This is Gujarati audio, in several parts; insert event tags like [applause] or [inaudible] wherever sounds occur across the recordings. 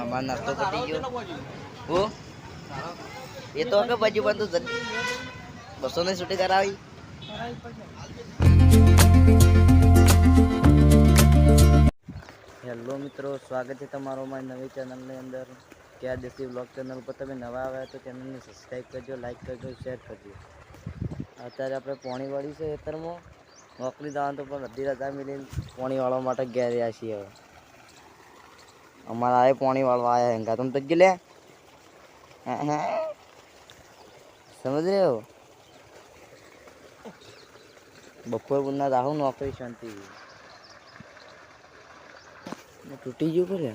અમાર નાસ્તો પતી ગયો હું એ તો કે બાજુ બંધ જલ્દી બસો ને છૂટી કરાવી હેલો મિત્રો સ્વાગત છે તમારો મારી નવી ચેનલની અંદર ક્યાં દેશી બ્લોગ ચેનલ પર તમે નવા આવ્યા તો ચેનલને સબસ્ક્રાઈબ કરજો લાઈક કરજો શેર કરજો અત્યારે આપણે પોણી વાળી છે ખેતરમાં નોકરી જવાનું તો પણ અડધી રજા મિલીને પોણી વાળવા માટે ઘેર રહ્યા છીએ હવે અમારા આવે પાણી વાળવા આવ્યા હેંગા તમે તો લે હે હે? સમજ રહ્યો? બપોર પૂરના રાહુ નોકરી શાંતિ. તૂટી ગયું કરે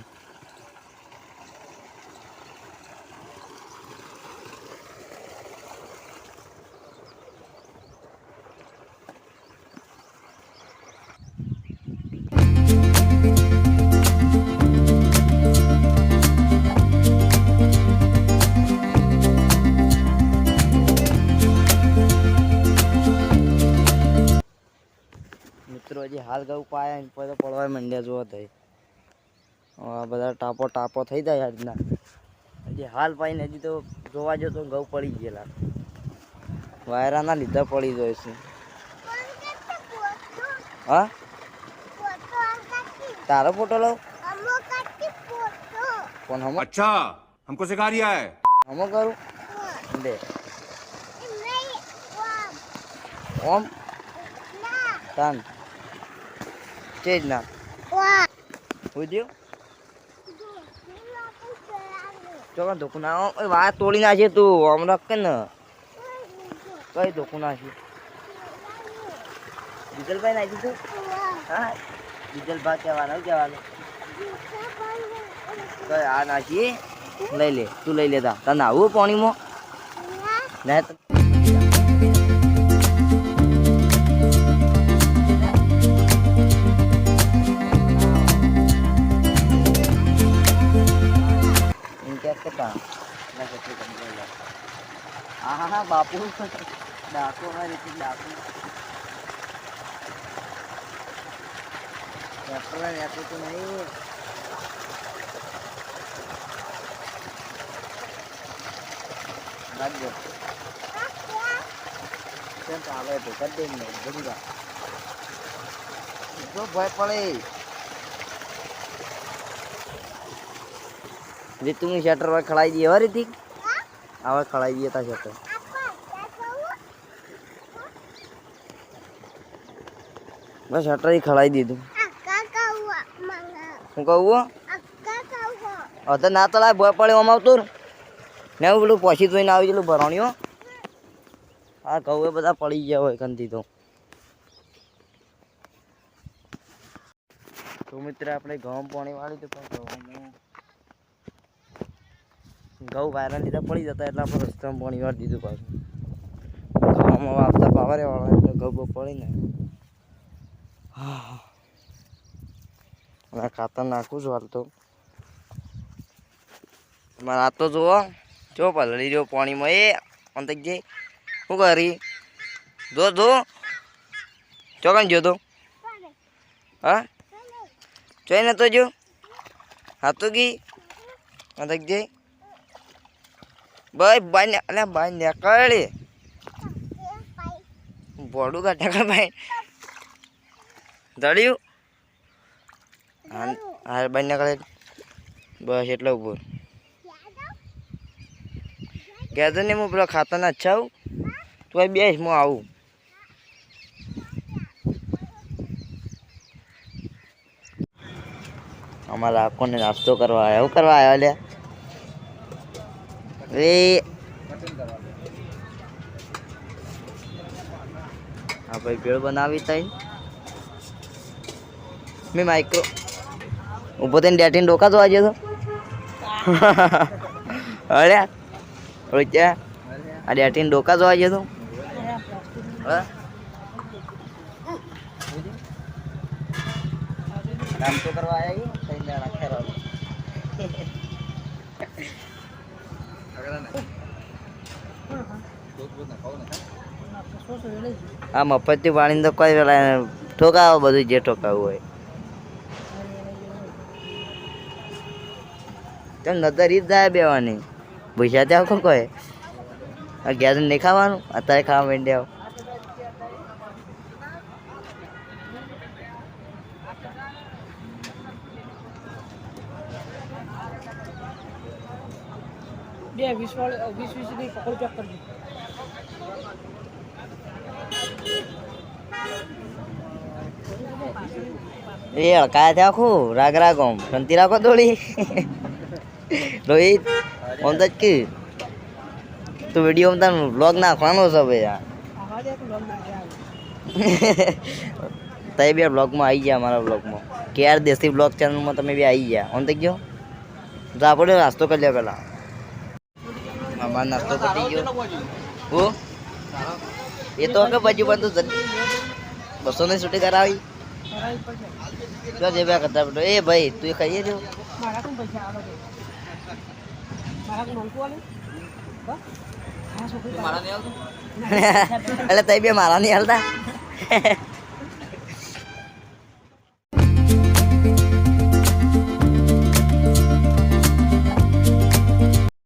હાલ ગયું પાયા ને પછી પડવા માંડ્યા જોવા થઈ આ બધા ટાપો ટાપો થઈ જાય આજના હજી હાલ પાઈને હજી તો જોવા જો તો ઘઉં પડી ગયેલા વાયરાના લીધા પડી જાય છે હા તારો ફોટો લઉં કોણ હમો अच्छा हमको सिखा रिया है હમો કરું દે ઓમ તાન ચેજ ના ઉદ્યો ચોકન ધોકું ના. ઓય વાત તોડી નાખે તું આમ કે ને? કઈ ધોકું નાખી ડીઝલભાઈ નાખી તું? હા. ડીઝલભાઈ કહેવાનું કહેવાનું? કઈ આ નાખી લઈ લે તું લઈ લેતા તને આવું પાણીમાં? ના. daku. Daku eh, hari ini daku. Ya pernah ya aku tuh naik bagus kan kalau itu kan ding juga itu buat paling રીતુની શટર હવે ખળાઈ દઈએ હવે રીતિક હવે ખળાઈ દઈએ તા શટર બસ અટરાઈ ખળાઈ દીધું. શું કહું? તો ના તળાય ભય પડે આમ આવતું ને. હું પેલું પછી જોઈને આવી ગયેલું ભરણીઓ હા. એ બધા પડી ગયા હોય કંથી તો. તો મિત્ર આપણે ઘઉં પાણી વાળી તો પણ ઘઉં ઘઉં વાયરા લીધા પડી જતા એટલે આપણે રસ્તામાં પાણી વાળી દીધું પાછું. ઘઉં આપતા પાવરે વાળા એટલે ઘઉં પડી ને. હવે ખાતર નાખું છું હાલ તો. મારે આ તો જુઓ, જો પલળી રહ્યો પાણીમાં. એ અંતકજી શું કરી? જો જો. ચોકન જો તો હા? જોઈને તો જો. હા તો ગઈ. અંતકજી ભાઈ, બાઈ ને અલ્યા બાઈ નીકળી. ભોડું કાઢે ભાઈ. દળ્યું? હા બાઈ નીકળે. બસ એટલો ઉપર કહેતો ને હું પેલા ખાતાના અચ્છા આવું તું અહીં બેસ હું આવું. અમારા આખોને નાસ્તો કરવા આવ્યા. શું કરવા આવ્યા લે એ. હા ભાઈ ભેળ બનાવી તઈ. મેં માઇક્રો. ઊભો થઈને ડેટીને ડોકા તો આજે તો. અરે રોચ્યા આ ડેટીને ડોકા જોવા આજે તો. કામ તો કરવા આવ્યા આ મફતથી પાણી તો કોઈ વેલા ઠોકાવો બધું જે ઠોકાવું હોય. તેમ નતર રીત જાય બેવાની પૈસા ત્યાં કોણ કહે અગિયાર નહીં ખાવાનું અત્યારે ખાવા માંડ્યા બે વીસ વાળે વીસ વીસ પકોડી પેક કરજો. એ અળકાયા થયા આખું. રાગ રાગ ઓમ. શાંતિ રાખો થોડી [laughs] રોહિત ઓમ તો જ કે તું વીડિયો તાર બ્લોગ નાખવાનો છે ભાઈ આ. આવા દે તો લોન નાખે [laughs] તમે બી બ્લોગમાં આવી ગયા અમારા બ્લોગમાં કે યાર દેશી બ્લોગ ચેનલમાં તમે બી આવી ગયા. ઓન તો ગયો? તો આપણે નાસ્તો કરી લે પેલા. અમારો નાસ્તો પતી ગયો. હું? એ તો કે બાજુ પણ તું બસો ની છૂટી કરાવી. કરાવી પડશે જો જે બે કરતા બેઠો? એ ભાઈ તું એ ખાઈએ જો મારા કોણ પૈસા આવે છે મારા કોણ નોંધું આલે હા હા છોકરી મારા નહીં આવતું [laughs] એટલે તઈ બે મારા નહીં હાલતા. [laughs]